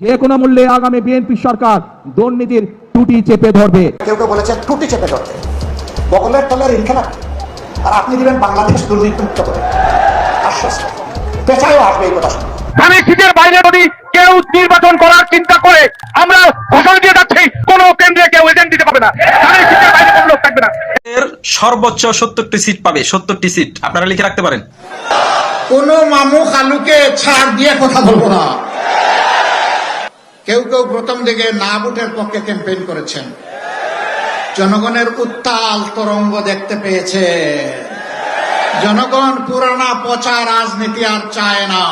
যে কোনো মূল্যে আগামী বিএনপি সরকার দুর্নীতির টুটি চেপে ধরবে। কেউ কেউ বলেছেন ত্রুটি চেপে ধরতে বগলের তলের ইনখেলা আর আপনি দিবেন বাংলাদেশ দুর্নীতিমুক্ত করে। আশ্বাস পেছায়ও আসবে এই কথা শুনে। ধানের বাইরে যদি কেউ নির্বাচন করার চিন্তা করে আমরা ঘোষণা দিয়ে যাচ্ছি কোন কেন্দ্রে কেউ এজেন্ট দিতে পারবে না। ধানের শীতের বাইরে কোনো লোক থাকবে না। এর সর্বোচ্চ সত্তরটি সিট পাবে সত্তরটি সিট। আপনারা লিখে রাখতে পারেন। কোন মামু খালুকে ছাড় দিয়ে কথা বলব না। কেউ কেউ প্রথম দিকে না ভোটের পক্ষে ক্যাম্পেইন করেছেন। জনগণের উত্তাল তরঙ্গ দেখতে পেয়েছে। জনগণ পুরানা পচা রাজনীতি আর চায় না।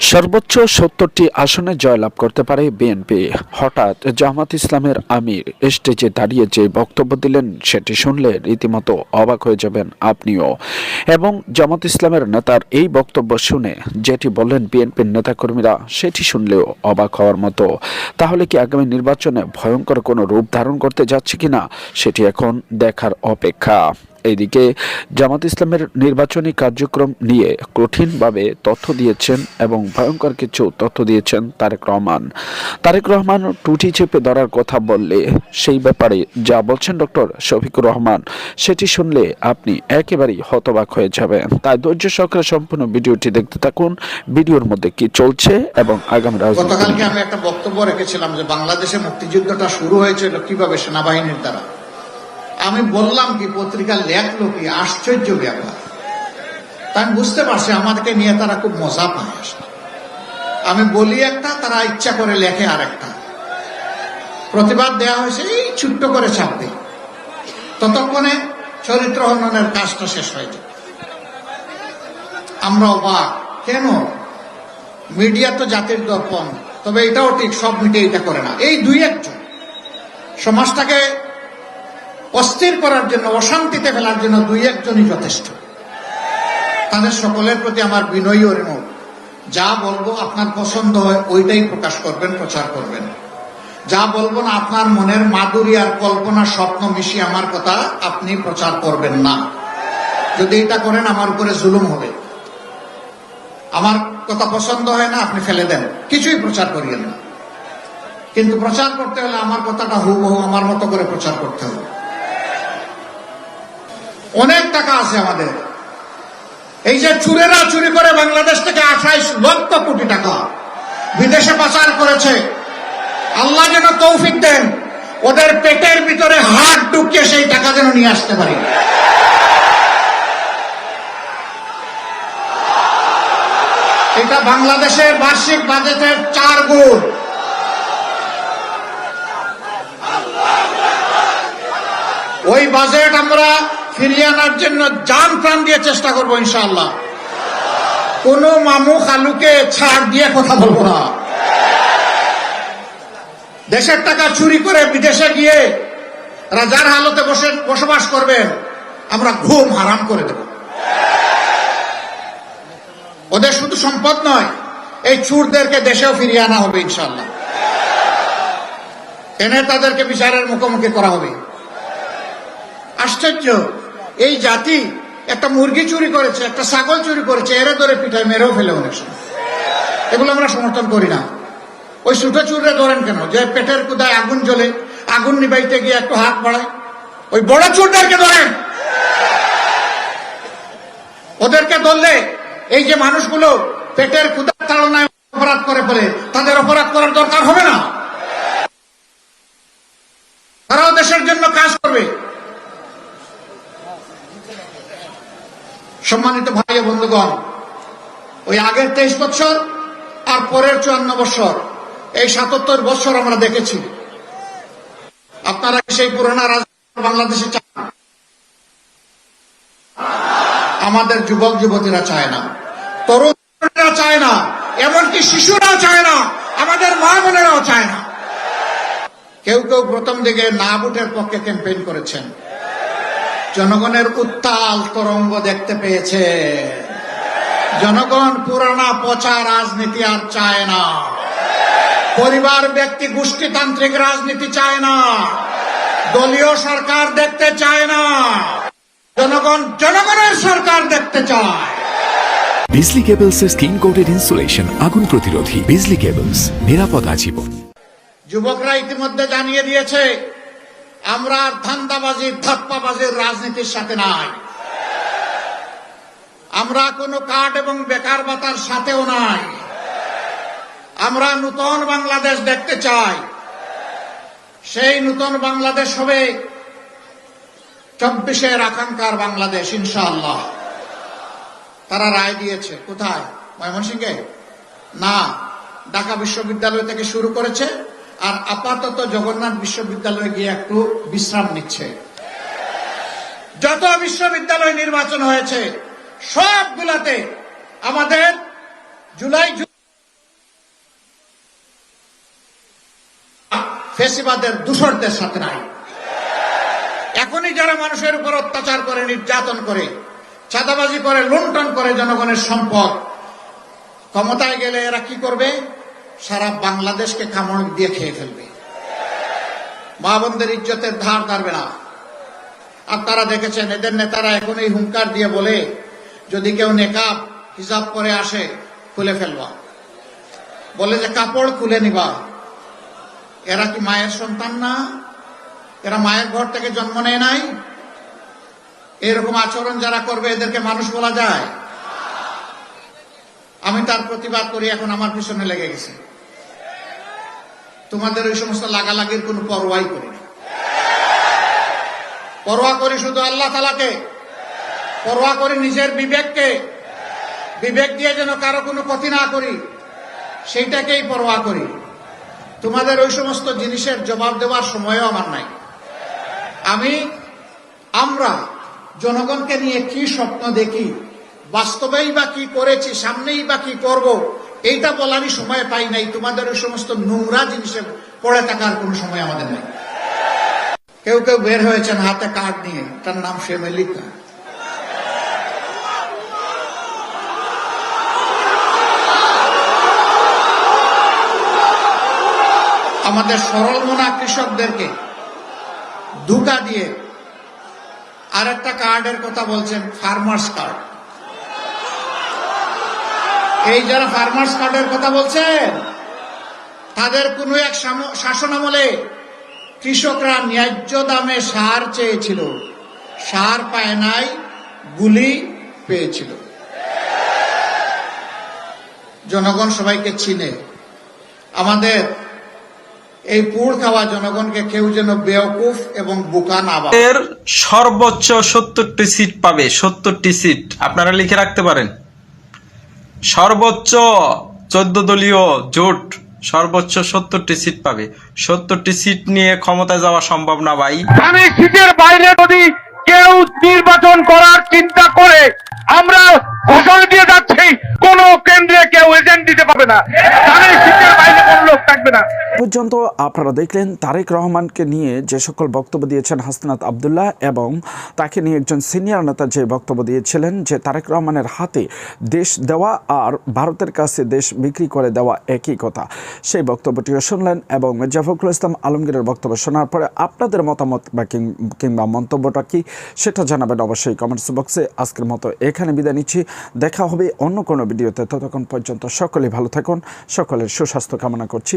সর্বোচ্চ সত্তরটি আসনে জয়লাভ করতে পারে বিএনপি। হঠাৎ জামাত ইসলামের আমির স্টেজে দাঁড়িয়ে যে বক্তব্য দিলেন, সেটি শুনলে রীতিমতো অবাক হয়ে যাবেন আপনিও। এবং জামাত ইসলামের নেতার এই বক্তব্য শুনে যেটি বললেন বিএনপির নেতাকর্মীরা, সেটি শুনলেও অবাক হওয়ার মতো। তাহলে কি আগামী নির্বাচনে ভয়ঙ্কর কোনো রূপ ধারণ করতে যাচ্ছে কিনা, সেটি এখন দেখার অপেক্ষা। এইদিকে জামাত ইসলামের নির্বাচনী কার্যক্রম নিয়ে কঠিনভাবে তথ্য দিয়েছেন এবং ভয়ঙ্কর কিছু তথ্য দিয়েছেন তারেক রহমান। তারেক রহমান টুটি চেপে ধরার কথা বললে সেই ব্যাপারে যা বলছেন ডক্টর শফিকুর রহমান, সেটি শুনলে আপনি একেবারেই হতবাক হয়ে যাবেন। তাই ধৈর্য সহকারে সম্পূর্ণ ভিডিওটি দেখতে থাকুন। ভিডিওর মধ্যে কি চলছে এবং আগামী রাজনীতি আমি একটা বক্তব্য রেখেছিলাম যে বাংলাদেশে মুক্তিযুদ্ধটা শুরু হয়েছিল কীভাবে সেনাবাহিনীর দ্বারা। আমি বললাম কি, পত্রিকা লেখলো কি? আশ্চর্য ব্যাপার। তা আমি বুঝতে পারছি, আমাদেরকে নিয়ে তারা খুব মজা পায়। আমি বলি একটা, তারা ইচ্ছা করে লেখে আর একটা প্রতিবাদ দেওয়া হয়েছে, এই ছোট্ট করে ছাপ দিই ততক্ষণে চরিত্র হননের কাজটা শেষ হয়ে যায়। আমরা অবাক। কেন? মিডিয়া তো জাতির দর্পণ, তবে এটাও ঠিক, সব মিডিয়া এটা করে না। এই দুই একজন। সমাজটাকে অস্থির করার জন্য, অশান্তিতে ফেলার জন্য দুই একজনই যথেষ্ট। তাদের সকলের প্রতি আমার বিনয়ী অনুরোধ যা বলব আপনার পছন্দ হয়, ওইটাই প্রকাশ করবেন, প্রচার করবেন। যা বলব না, আপনার মনের মাধুরী আর কল্পনা স্বপ্ন মিশিয়ে আমার কথা আপনি প্রচার করবেন না। যদি এটা করেন, আমার উপরে জুলুম হবে। আমার কথা পছন্দ হয় না, আপনি ফেলে দেন। কিছুই প্রচার করিয়েন না। কিন্তু প্রচার করতে হলে আমার কথাটা হুবহু আমার মতো করে প্রচার করতে হবে। অনেক টাকা আছে আমাদের। এই যে চুরেরা চুরি করে বাংলাদেশ থেকে আঠাইশ লক্ষ কোটি টাকা বিদেশে পাচার করেছে, আল্লাহ যেন তৌফিক দেন, ওদের পেটের ভিতরে হাত ঢুকিয়ে সেই টাকা যেন নিয়ে আসতে পারি। এটা বাংলাদেশের বার্ষিক বাজেটের চার গুণ। ওই বাজেট আমরা ফিরিয়ে আনার জন্য যান প্রাণ দিয়ে চেষ্টা করব ইনশাআল্লাহ। কোন মামু খালুকে ছাড় দিয়ে কথা বলব না। দেশের টাকা চুরি করে বিদেশে গিয়ে রাজার হালতে বসে বসবাস করবেন, আমরা ঘুম হারাম করে দেব। ওদের শুধু সম্পদ নয়, এই চুরদেরকে দেশেও ফিরিয়ে আনা হবে ইনশাল্লাহ এনে তাদেরকে বিচারের মুখোমুখি করা হবে। আশ্চর্য। এই জাতি একটা মুরগি চুরি করেছে, একটা ছাগল চুরি করেছে, এরে ধরে পিঠায় মেরেও ফেলে অনেক সময়। এগুলো আমরা সমর্থন করি না। ওই ছোট চুরে ধরেন কেন? যে পেটের কুদায় আগুন জ্বলে, আগুন নিবাইতে গিয়ে একটু হাত বাড়ায়। ওই বড় চুরদেরকে ধরেন। ওদেরকে ধরলে এই যে মানুষগুলো পেটের ক্ষুদার তাড়নায় অপরাধ করে ফেলে, তাদের অপরাধ করার দরকার হবে না তারাও দেশের জন্য কাজ করবে সম্মানিত ভাই বন্ধুগণ, ওই আগের তেইশ বছর আর পরের চুয়ান্ন বছর এই সাতাত্তর বছর আমরা দেখেছি। আপনারা সেই পুরোনো রাজনীতি বাংলাদেশে চান আমাদের যুবক যুবতীরা চায় না। তরুণরা চায় না। এমনকি শিশুরাও চায় না। আমাদের মা বোনেরাও চায় না। কেউ কেউ প্রথম দিকে না ভোটের পক্ষে ক্যাম্পেইন করেছেন। জনগণের উত্তাল তরঙ্গ দেখতে পেয়েছে। জনগণ পুরানা পচা রাজনীতি আর চায় না। পরিবার ব্যক্তি গোষ্ঠীতান্ত্রিক রাজনীতি চায় না। দলীয় সরকার দেখতে চায় না। জনগণ জনগণের সরকার দেখতে চায়। বিজলি কেবলস এর স্কিন কোটেড ইনসুলেশন আগুন প্রতিরোধী। বিজলি কেবলস নিরাপদ আজীবন। যুবকরা ইতিমধ্যে জানিয়ে দিয়েছে আমরা আর ধান্দাবাজির ধাপ্পাবাজির রাজনীতির সাথে নাই। আমরা কোনো কার্ড এবং বেকার ভাতার সাথেও নাই। আমরা নূতন বাংলাদেশ দেখতে চাই। সেই নূতন বাংলাদেশ হবে চব্বিশের আকাঙ্ক্ষার বাংলাদেশ, ইনশাআল্লাহ। তারা রায় দিয়েছে। কোথায়? ময়মনসিংহে? না, ঢাকা বিশ্ববিদ্যালয় থেকে শুরু করেছে। আর আপাতত জগন্নাথ বিশ্ববিদ্যালয়ে গিয়ে একটু বিশ্রাম নিচ্ছে। যত বিশ্ববিদ্যালয় নির্বাচন হয়েছে, সবগুলাতে আমাদের জুলাই ফেসিবাদের দূষরদের সাথে নাই। এখনই যারা মানুষের উপর অত্যাচার করে, নির্যাতন করে, চাঁদাবাজি করে, লুণ্ঠন করে জনগণের সম্পদ, ক্ষমতায় গেলে এরা কি করবে? সারা বাংলাদেশকে কামড় দিয়ে খেয়ে ফেলবে। মা বোনদের ইজ্জতের ধার ধারবে না। আর তারা দেখেছেন, এদের নেতারা এখন এই হুঙ্কার দিয়ে বলে, যদি কেউ নেকাব হিসাব করে আসে, খুলে ফেলবা। বলে যে, কাপড় খুলে নিবা। এরা কি মায়ের সন্তান না? এরা মায়ের ঘর থেকে জন্ম নেয় নাই? এরকম আচরণ যারা করবে, এদেরকে মানুষ বলা যায়। আমি তার প্রতিবাদ করি, এখন আমার পিছনে লেগে গেছে। তোমাদের ওই সমস্ত লাগালাগির কোনো পরোয়াই করি না। পরোয়া করি শুধু আল্লাহ তালাকে পরোয়া করি নিজের বিবেককে? বিবেক দিয়ে যেন কারও কোনো ক্ষতি না করি, সেইটাকেই পরোয়া করি। তোমাদের ওই সমস্ত জিনিসের জবাব দেওয়ার সময়ও আমার নাই। আমি, আমরা জনগণকে নিয়ে কি স্বপ্ন দেখি, বাস্তবেই বা কি করেছি, সামনেই বা কি করব এইটা বলারই সময় পাই নাই। তোমাদের ওই সমস্ত নোংরা জিনিসে পড়ে থাকার কোনো সময় আমাদের নেই। কেউ কেউ বের হয়েছেন হাতে কার্ড নিয়ে। তার নাম ফেমেলিকা আমাদের সরল মনা কৃষকদেরকে ধোকা দিয়ে আর একটা কার্ডের কথা বলছেন ফার্মার্স কার্ড এই যারা ফার্মার্স কার্ডের কথা বলছেন, তাদের কোনো এক শাসন আমলে কৃষকরা ন্যায্য দামে সার চেয়েছিল। সার পায় নাই, গুলি পেয়েছিল। জনগণ সবাইকে চিনে। আমাদের এই পুড় খাওয়া জনগণকে কেউ যেন বেওকুফ এবং বোকা না সর্বোচ্চ সত্তরটি সিট পাবে, সত্তরটি সিট আপনারা লিখে রাখতে পারেন। সর্বোচ্চ চোদ্দ দলীয় জোট সর্বোচ্চ সত্তরটি সিট পাবে। সত্তরটি সিট নিয়ে ক্ষমতায় যাওয়া সম্ভব না ভাই। আমি সিটের বাইরে যদি কেউ নির্বাচন করার চিন্তা করে, আমরা ঘোষণা দিয়ে যাচ্ছি, কোন কেন্দ্রে কেউ এজেন্ট দিতে পারবে না। আমি সিটের বাইরে থাকবে না। পর্যন্ত আপনারা দেখলেন তারেক রহমানকে নিয়ে যে সকল বক্তব্য দিয়েছেন হাসনাত আবদুল্লাহ এবং তাকে নিয়ে একজন সিনিয়র নেতা যে বক্তব্য দিয়েছিলেন যে তারেক রহমানের হাতে দেশ দেওয়া আর ভারতের কাছে দেশ বিক্রি করে দেওয়া একই কথা। সেই বক্তব্যটিও শুনলেন এবং মির্জা ফখরুল ইসলাম আলমগীরের বক্তব্য শোনার পরে আপনাদের মতামত বা কিংবা মন্তব্যটা কি সেটা জানাবেন অবশ্যই কমেন্টস বক্সে আজকের মতো এখানে বিদায় নিচ্ছি। দেখা হবে অন্য কোনো ভিডিওতে। ততক্ষণ পর্যন্ত সকলেই ভালো থাকুন। সকলের সুস্বাস্থ্য কামনা করছি।